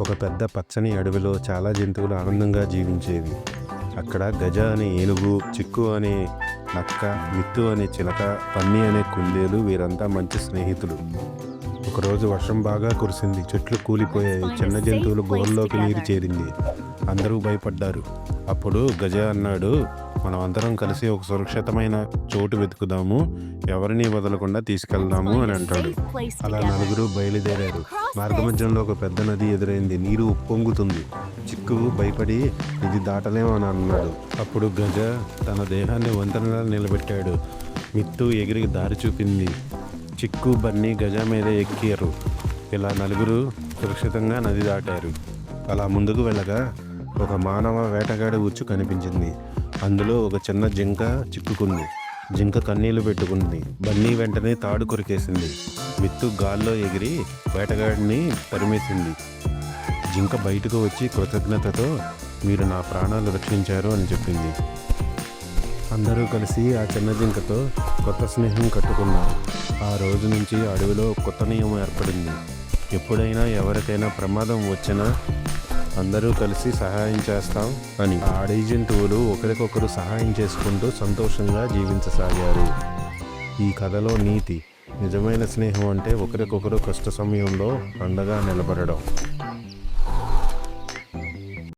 ఒక పెద్ద పచ్చని అడవిలో చాలా జంతువులు ఆనందంగా జీవించేవి. అక్కడ గజ అనే ఏనుగు చిక్కు అనే నక్క మిత్తు అనే చిలక పన్ని అనే కుందేలు వీరంతా మంచి స్నేహితులు. ఒకరోజు వర్షం బాగా కురిసింది. చెట్లు కూలిపోయాయి. చిన్న జంతువులు గోల్లోకి నీరు చేరింది. అందరూ భయపడ్డారు. అప్పుడు గజ అన్నాడు మనం అందరం కలిసి ఒక సురక్షితమైన చోటు వెతుకుదాము. ఎవరిని వదలకుండా తీసుకెళ్దాము అని అంటాడు. అలా నలుగురు బయలుదేరారు. మార్గమధ్యంలో ఒక పెద్ద నది ఎదురైంది. నీరు ఉప్పొంగుతుంది చిక్కు భయపడి ఇది దాటలేమని అని అన్నాడు. అప్పుడు గజ తన దేహాన్ని వంతెనలా నిలబెట్టాడు. మిత్తు ఎగిరి దారి చూపింది. చిక్కు బన్నీ గజ మీద ఎక్కారు. ఇలా నలుగురు సురక్షితంగా నది దాటారు. అలా ముందుకు వెళ్ళగా ఒక మానవ వేటగాడి ఉచ్చు కనిపించింది. అందులో ఒక చిన్న జింక చిక్కుకుంది. జింక కన్నీళ్ళు పెట్టుకుంది. బన్నీ వెంటనే తాడు కొరికేసింది. మిత్తు గాల్లో ఎగిరి వేటగాడిని తరిమేసింది. జింక బయటకు వచ్చి కృతజ్ఞతతో మీరు నా ప్రాణాలు రక్షించారు అని చెప్పింది. అందరూ కలిసి ఆ చిన్న జింకతో కొత్త స్నేహం కట్టుకున్నారు. ఆ రోజు నుంచి అడవిలో కొత్త నియమం ఏర్పడింది. ఎప్పుడైనా ఎవరికైనా ప్రమాదం వచ్చినా అందరూ కలిసి సహాయం చేస్తాం. అని. ఆ అడవి జంతువులు ఒకరికొకరు సహాయం చేసుకుంటూ సంతోషంగా జీవించసాగారు. ఈ కథలో నీతి నిజమైన స్నేహం అంటే ఒకరికొకరు కష్ట సమయంలో అండగా నిలబడడం.